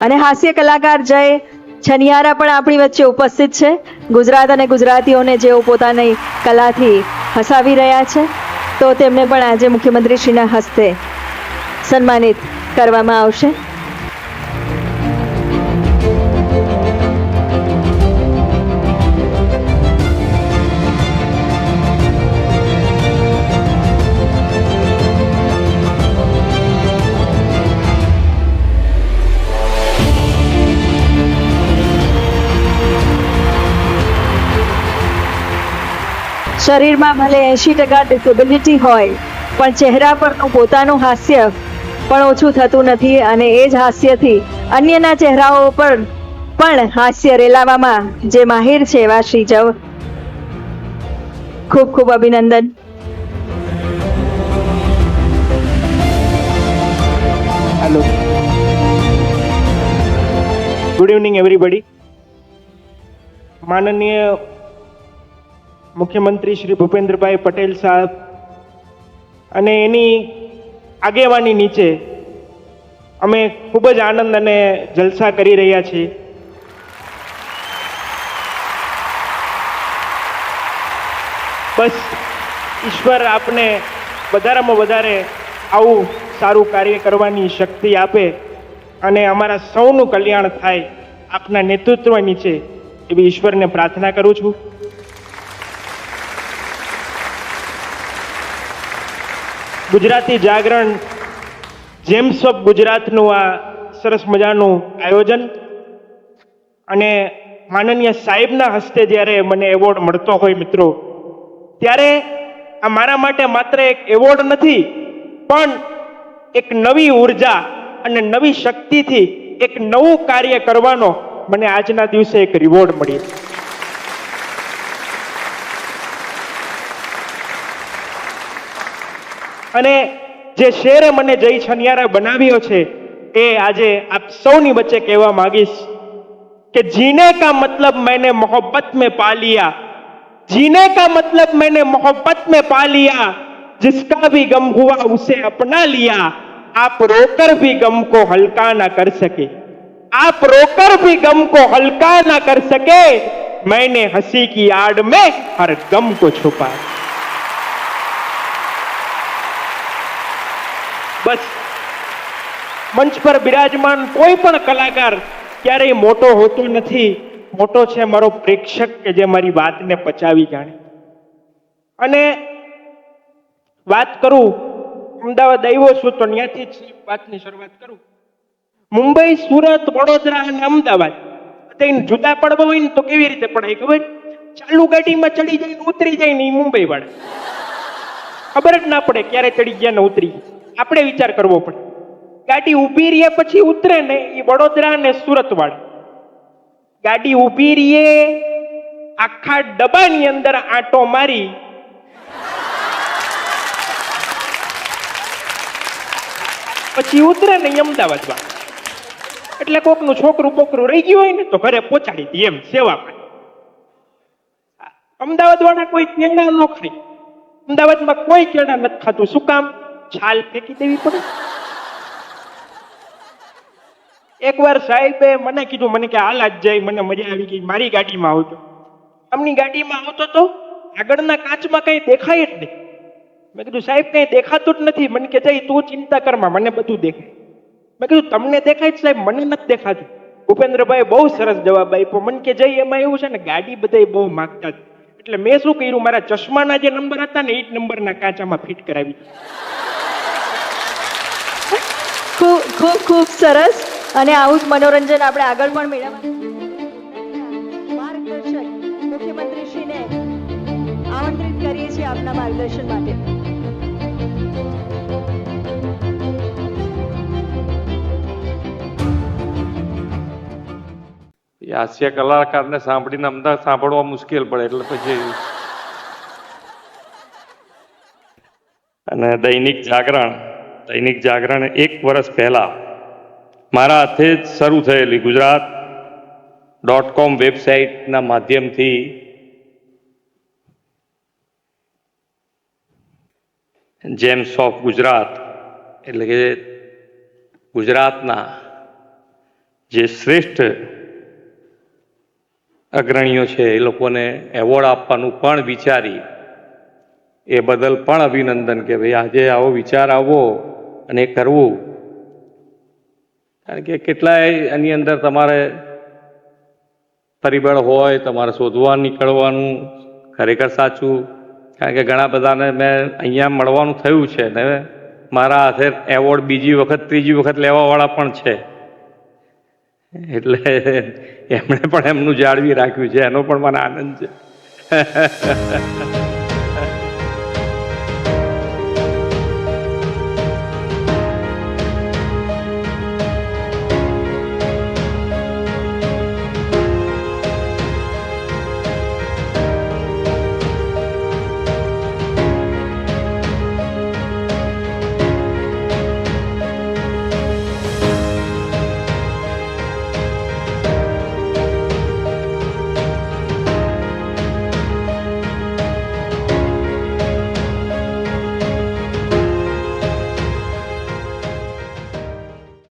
અને હાસ્ય કલાકાર જય છનિયારા પણ આપણી વચ્ચે ઉપસ્થિત છે. ગુજરાત અને ગુજરાતીઓને જેઓ પોતાની કલાથી હસાવી રહ્યા છે, તો તેમને પણ આજે મુખ્યમંત્રીશ્રીના હસ્તે સન્માનિત કરવામાં આવશે. શરીરમાં ભલે એંશી ટકા ડિસેબિલિટી હોય, પણ ચહેરા પરનું પોતાનું હાસ્ય પણ ઓછું થતું નથી અને એ જ હાસ્યથી અન્યના ચહેરાઓ પર પણ હાસ્ય રેલાવામાં, જે માહિર છે એવા શ્રી જવ ખૂબ ખૂબ અભિનંદન. હેલો ગુડ ઇવનિંગ એવરીબડી માનનીય મુખ્યમંત્રી શ્રી ભૂપેન્દ્રભાઈ પટેલ સાહેબ અને એની આગેવાની નીચે અમે ખૂબ જ આનંદ અને જલસા કરી રહ્યા છીએ. બસ ઈશ્વર આપને વધારામાં વધારે આવું સારું કાર્ય કરવાની શક્તિ આપે અને અમારા સૌનું કલ્યાણ થાય આપના નેતૃત્વ નીચે. એવી ઈશ્વરને પ્રાર્થના કરું છું. ગુજરાતી જાગરણ જેમ્સ ઓફ ગુજરાતનું આ સરસ મજાનું આયોજન અને માનનીય સાહેબના હસ્તે જ્યારે મને એવોર્ડ મળતો હોય મિત્રો, ત્યારે આ મારા માટે માત્ર એક એવોર્ડ નથી, પણ એક નવી ઊર્જા અને નવી શક્તિથી એક નવું કાર્ય કરવાનો મને આજના દિવસે એક રિવોર્ડ મળી. અને જે શેરે મને જય છનિયારા બનાવ્યો છે એ આજે આપ સૌની વચ્ચે કહેવા માંગીશ कि जीने का मतलब मैंने मोहब्बत में पा लिया जीने का मतलब मैंने मोहब्बत में पा लिया जिसका भी गम हुआ उसे अपना लिया आप रोकर भी गम को हल्का ना कर सके आप रोकर भी गम को हल्का ना कर सके मैंने हंसी की आड़ में हर गम को छुपा બસ. મંચ પર બિરાજમાન કોઈ પણ કલાકાર ક્યારેય મોટો હોતો નથી. મોટો છે મારો પ્રેક્ષક કે જે મારી વાતને પચાવી જાણે. અને વાત કરું, અમદાવાદ આવ્યો છું તો ત્યાંથી જ વાતની શરૂઆત કરું. મુંબઈ, સુરત, વડોદરા અને અમદાવાદ. અત્યારે જુદા પડવા હોય ને તો કેવી રીતે પડાય ખબર? ચાલુ ગાડીમાં ચડી જાય ને ઉતરી જાય ને એ મુંબઈ વાળા ખબર જ ના પડે ક્યારે ચડી ગયા ને ઉતરી ગયા. આપણે વિચાર કરવો પડે. ગાડી ઊભી રહીએ પછી ઉતરે ને એ વડોદરા ને સુરત વાળા. ગાડી ઊભી રહીએ આખા ડબ્બાની અંદર આંટો મારી. પછી ઉતરે ને ઈ અમદાવાદ વાળા. એટલે કોકનું છોકરું પોકરું રહી ગયું હોય ને તો ઘરે પહોંચાડી દે એમ સેવા માટે. અમદાવાદ વાળા કોઈ કેળા ન ખાય. અમદાવાદમાં કોઈ કેળા નથી ખાતું. શું કામ? છાલ ફેંકી દેવી પડે? એકવાર સાહેબે મને કીધું, મને કે હાલ જ જાય મને મજા આવી ગઈ, મારી ગાડીમાં આવતો આમની ગાડીમાં આવતો તો આગળના કાચમાં કઈ દેખાય જ નહીં. મેં કીધું, સાહેબ, કઈ દેખાતું જ નથી. મને કે જઈ તું ચિંતા કરમાં મને બધું દેખાય. મેં કીધું, તમને દેખાય છે સાહેબ, મને નથી દેખાતું. ભૂપેન્દ્રભાઈ બહુ સરસ જવાબ આપ્યો. મને કે જઈ એમાં એવું છે ને, ગાડી બધા બહુ માગતા એટલે મેં શું કર્યું? મારા ચશ્માના જે નંબર હતા ને એ જ નંબરના કાચામાં ફિટ કરાવી. ખૂબ ખૂબ ખૂબ સરસ અને આવું જ મનોરંજન આપણે આગળ પણ મેળવવાનું આમંત્રિત કરીએ છીએ આપના માર્ગદર્શન માટે. હાસ્ય કલાકારને સાંભળીને અમદાવાદ સાંભળવા મુશ્કેલ પડે, એટલે પછી અને દૈનિક જાગરણ. દૈનિક જાગરણ એક વર્ષ પહેલાં મારા હાથે જ શરૂ થયેલી ગુજરાત ડોટ કોમ વેબસાઇટના માધ્યમથી જેમ્સ ઓફ ગુજરાત એટલે કે ગુજરાતના જે શ્રેષ્ઠ અગ્રણીઓ છે એ લોકોને એવોર્ડ આપવાનું પણ વિચારી એ બદલ પણ અભિનંદન કે ભાઈ આજે આવો વિચાર આવવો અને કરવું. કારણ કે કેટલાય એની અંદર તમારે પરિબળ હોય, તમારે શોધવા નીકળવાનું, ખરેખર સાચું. કારણ કે ઘણા બધાને મેં અહીંયા મળવાનું થયું છે ને મારા હાથે એવોર્ડ બીજી વખત, ત્રીજી વખત લેવાવાળા પણ છે. એટલે એમણે પણ એમનું જાળવી રાખ્યું છે, એનો પણ મને આનંદ છે.